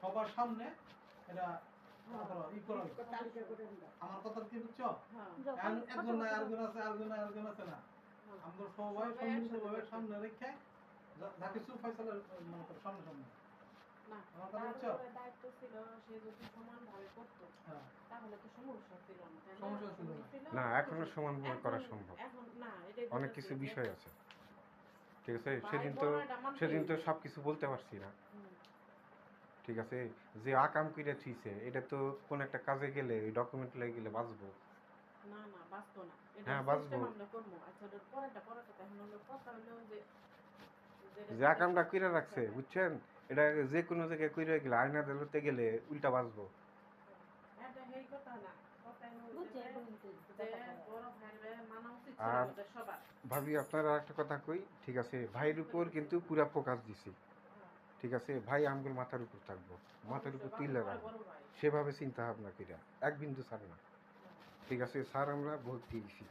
সবার সামনে এটা। আমার কথা কি বুঝছ? এখন একজন নাই আরেকজন আছে আরেকজন নাই আরেকজন আছে না। আমরা সবাই সম্মিলিতভাবে সামনে রেখে যা- কিছু ফয়সালা মানে করো, সামনে সামনে আমার কথা বুঝছ? দায়িত্ব ছিল সে যদি সমানভাবে করতো হ্যাঁ তাহলে তো সমস্যা ছিল না এখনও এখন- করা সম্ভব। অনেক কিছু বিষয় আছে। ঠিক আছে সেদিন তো সেদিন তো। সব কিছু বলতে পারছি না। ঠিক আছে যে আকাম কইরা থুইছে এটা তো কোন একটা কাজে গেলে ওই ডকুমেন্ট লাগে গেলে বাঁচবো। না না বাঁচতো না। হ্যাঁ, বাঁচবো। আচ্ছা যে যে আকামটা কইরা রাখছে বুঝছেন? এটা যে কোনো জায়গায় কইরা গেলে আয়না দিলতে গেলে উল্টা বাঁচবো। কথা না মানা আর- ভাবি আপনার আর একটা কথা কই? ঠিক আছে ভাইয়ের উপর কিন্তু পুরা ফোকাস দিছি। ঠিক আছে ভাই আমগুলো মাথার উপর থাকব। মাথার উপর তুলে রাখব সেভাবে চিন্তা ভাবনা কইরা এক বিন্দু ছাড় না। ঠিক আছে স্যার আমরা ভোট দিয়েছি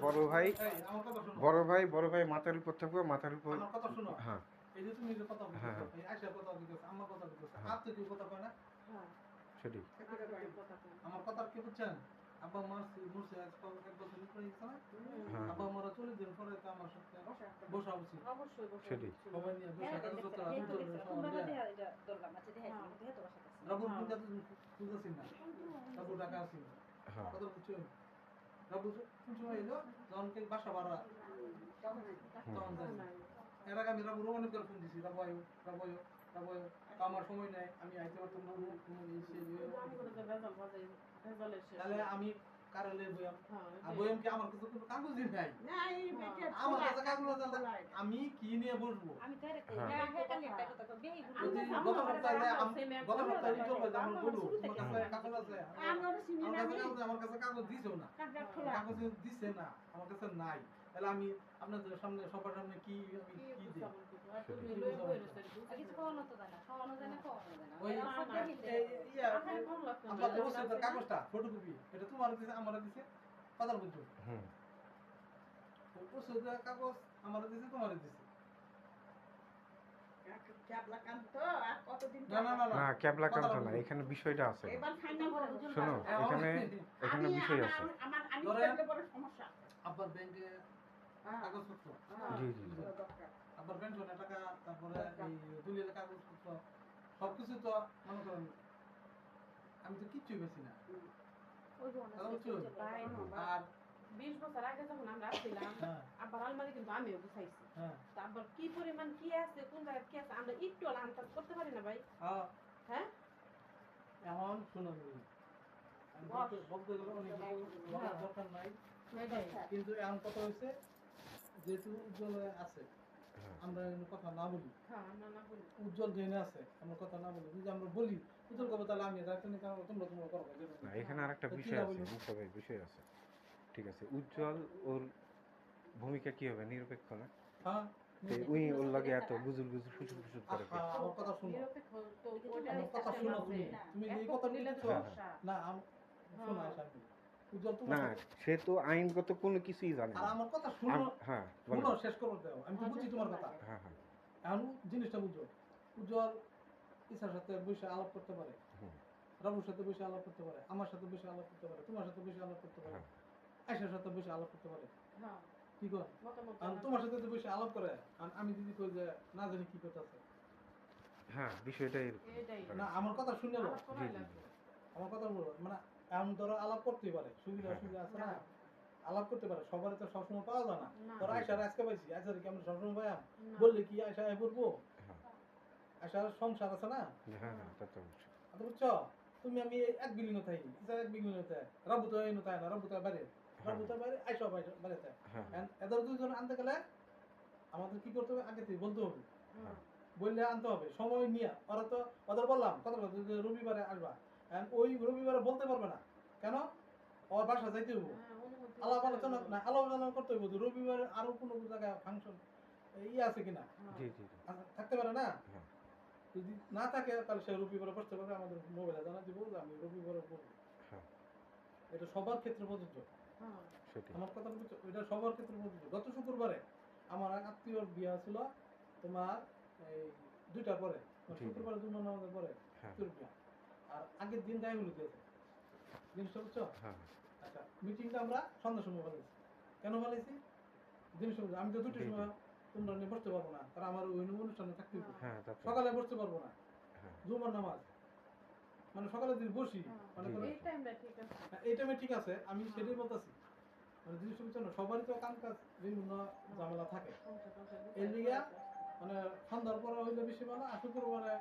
বড় ভাই বড় ভাই বড় ভাই মাথার উপর থাকব মাথার উপর আমার কথা শোনো। হ্যাঁ। এই যে তুমি যে কথা হ্যাঁ, বলছো হ্যাঁ। তো কই। আমার কথা কি বুঝছেন? আব্বা মার মুরসি আজ এক বছর উপরে গেছে না? হ্যাঁ। আব্বা মারা চলে দিন পরে তো আমার সাথে বসা উচিত। অবশ্যই বসে সেটাই। ছিল। সবাই নিয়ে বসে দেখাই দিবি, দেখে তোর সাথে আছে। হ্যাঁ। পূজা তো বুঝতেছি না? রাবুল টাকা আছে হ্যাঁ। কথা বুঝছ রাবুল কোন সময় এলো যখন কে বাসা ভাড়া। তখন। এর আগে আমি রাবুল অনেক ফোন দিছি রাবু আয়ো রাবু আয়ো। রাবু আয়ো তো আমার সময় নাই আমি আইতে পারতাম না তাহলে আমি কারালে বইয়াম। হ্যাঁ, আর এটাই। কি আমার কাছে কোনো কাগজই নাই? না, এই বেটে আমার কাছে কাগজ আমি কি নিয়ে বসবো? গত সপ্তাহে আমরা কাছে কাগজ না। কাগজ দিছে না আমার কাছে নাই। তাহলে আমি আপনাদের সামনে সবার সামনে কি আমি কি দিই না? কাগজটা ফটোকপি এটা তোমার দিছে আমার দিছে কথা বলছো হুম। কাগজ আমার দিছে তোমার দিছে। ক্যাবলা কানতো, আর কতদিন না না না না। ক্যাবলা কান্ত না এখানে বিষয়টা আছে। শোনো এখানে এখানে বিষয় আছে। আব্বার ব্যাংকে হ্যাঁ, কাগজপত্র। হ্যাঁ, জি, জি, পেনশনের টাকা তারপরে এই দলিলের কাগজপত্র সবকিছু তো মনে করেন আমি তো কিচ্ছুই বেশি না। ওই যে অনেক কথা বুঝছ? কিছু তাই। হ্যাঁ, আর বিশ বছর আগে যখন আমরা আসছিলাম হ্যাঁ। আব্বার আলমারি কিন্তু আমিও গুছাইছি। হ্যাঁ। আব্বার কি পরিমাণ কি আছে কোন জায়গায় কি আছে আমরা একটু করতে পারি না ভাই। হ্যাঁ হ্যাঁ? এমন শুনুন। বলতে- গেলে অনেক দরকার নাই। কিন্তু এমন কথা হয়েছে? যেহেতু উজ্জ্বল আছে হ্যাঁ। আমরা কথা না বলি। হ্যাঁ আমরা না বলি। উজ্জ্বল জেনে আছে আমরা কথা না বলি। যদি আমরা বলি উজ্জ্বল কবে তাহলে আমি তোমরা তোমরা করো না এখানে আরেকটা তো কি বিষয় আছে বলব? বিষয় আছে। ঠিক আছে উজ্জ্বল ওর ভূমিকা কি হবে নিরপেক্ষ না হ্যাঁ তো ওর লাগে এত ফুসুর করে আমার কথা শুনো। নিরপেক্ষ তো ওইটা আমার কথা শুনো তুমি। তুমি এই কথা নিলে হ্যাঁ। না শোনো না সে তো আইনগত কোনো কিছুই জানে না। আমার কথা শুনো হ্যাঁ বলো। শুনো শেষ করো আমি তো বুঝছি তোমার কথা। হ্যাঁ হ্যাঁ। এখন জিনিসটা বুঝো। উজ্জ্বল ইসার সাথে বসে আলাপ করতে পারে। রাবুর সাথে বসে আলাপ করতে পারে। আমার সাথে বসে আলাপ করতে পারে। তোমার সাথে বসে আলাপ করতে পারে। হ্যাঁ। আয়সার সাথে বসে আলাপ করতে পারে। হ্যাঁ, কি কর তোমার সাথে তো বসে আলাপ করে। আর আমি যদি কই যে না জানি কি কথা আছে হ্যাঁ বিষয়টা এরকম। এটাই। না আমার কথা শুনে। আমার কথা বলো। মানে এমন ধরো আলাপ করতেই পারে সুবিধা হ্যাঁ। অসুবিধা আছে না। আলাপ করতে পারে সবার তো সবসময় পাওয়া যায় না। ধর আয়সার আজকে পাইছি আয়সার কি আমরা সবসময় পাইয়াম বললে কি আয়সা এ করব? হ্যাঁ। আয়সার সংসার আছে না? হ্যাঁ হ্যাঁ। আচ্ছা বুঝছ? তুমি আমি এক বিল্ডিং থাই ইসার এক বিল্ডিং থাই? রাবু তো নতায় না রাবু তো বাইরে। রাবু তো বাইরে আয়সা বাইরে বাইরে থাকে হ্যাঁ এদের দুজন আনতে গেলে আমাদের কি করতে হবে? আগে থেকে বলতে হবে। বললে আনতে হবে। সময় নিয়ে ওরা তো ওদের বললাম কথা বলতে রবিবারে আসবা। ওই রবিবারে বলতে পারবে না। কেন? ওর বাসা যাইতে হইব। হ্যাঁ, আলাপ আলোচনা না আলাপ আলোচনা করতে হইব রবিবারে আরও কোনো জায়গায় ফাংশন ইয়ে আছে কিনা? হ্যাঁ, জি জি জি। আছে- থাকতে পারে না? হ্যাঁ। যদি না থাকে তাহলে সে রবিবারে বসতে পারবে। আমাদের মোবাইলে জানা দিব যে আমি রবিবারে বলব এটা সবার ক্ষেত্রে প্রযোজ্য। আমার কথা বুঝছ? ওইটা সবার ক্ষেত্রে প্রযোজ্য। গত শুক্রবারে আমার এক আত্মীয়র বিয়া ছিল তোমার এই দুইটার পরে। শুক্রবারে জুম্মা নামাজের পরে হ্যাঁ। বিয়া। আর আগের দিন গায়ে হলুদ দিয়েছে জিনিসটা বুঝছ হ্যাঁ। আচ্ছা মিটিংটা আমরা সন্ধ্যার সময় ফেলেছি কেন ফেলেছি জিনিসটা? আমি তো দুটোর। সময় তোমরা নিয়ে বসতে পারব না। কারণ আমার ওই অনুষ্ঠানে থাকতে হবে। হ্যাঁ সকালে বসতে পারব না। হ্যাঁ। জুমার নামাজ। মানে সকালে দিন বসি মানে জি, করো- এই ঠিক আছে। হ্যাঁ, টাইমে ঠিক আছে আমি সেটাই বলতেছি। মানে জিনিসটা বুঝছ না সবারই তো কাম কাজ বিভিন্ন ঝামেলা থাকে। এর লিগা মানে সন্ধ্যার পরে হইলে বেশি ভালো আর শুক্রবারে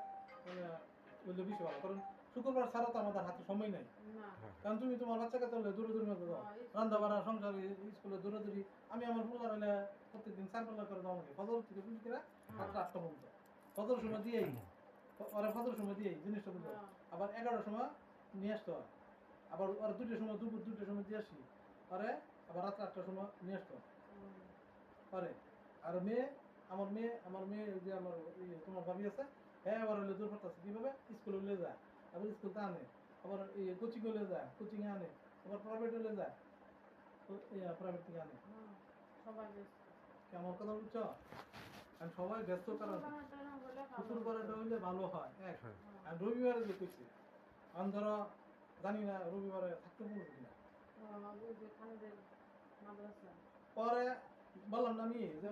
মানে হইলে বেশি ভালো। কারণ শুক্রবার ছাড়া তো আমাদের হাতে সময় নাই। কারণ তুমি তোমার বাচ্চাকে চলে দূরে দূরে মতো দাও হ্যাঁ, রান্না বাড়া সংসার স্কুলে দূরে দূরে। আমি আমার পোলার হলে প্রত্যেকদিন চার বেলা করে দাও আমাকে ফজর থেকে বুঝি কিনা? আটটা আটটা পর্যন্ত। ফজর সময় দিয়েই। ওরা ফজর সময় দিয়েই জিনিসটা বুঝো হ্যাঁ, আবার এগারোটার সময় নিয়ে আসতে হয়। আবার আর দুটোর সময় দুপুর দুটোর সময় দিয়ে আসি। পরে আবার রাত্রে আটটার সময় নিয়ে আসতে হয়। হুম, আর মেয়ে আমার মেয়ে আমার মেয়ে যে আমার ইয়ে তোমার ভাবি আছে হ্যাঁ আবার হলে দূর করতেছে। কীভাবে? স্কুলে যায়। আবার স্কুলতে আনে আবার কোচিং উলে যায় কোচিং এ আনে আবার প্রাইভেট উলে যায় প্রাইভেট থেকে আনে। সবাই ব্যস্ত। কি আমার কথা বুঝছ আমি সবাই ব্যস্ত কারণ হলে ভালো। হইলে ভালো হয় এক। হ্যাঁ। আর রবিবারে যে কইছি আমি ধরো জানি না রবিবারে থাকতে পারব কিনা হুম, ওই যে খানেদের মাদ্রাসা। পরে বললাম না আমি যে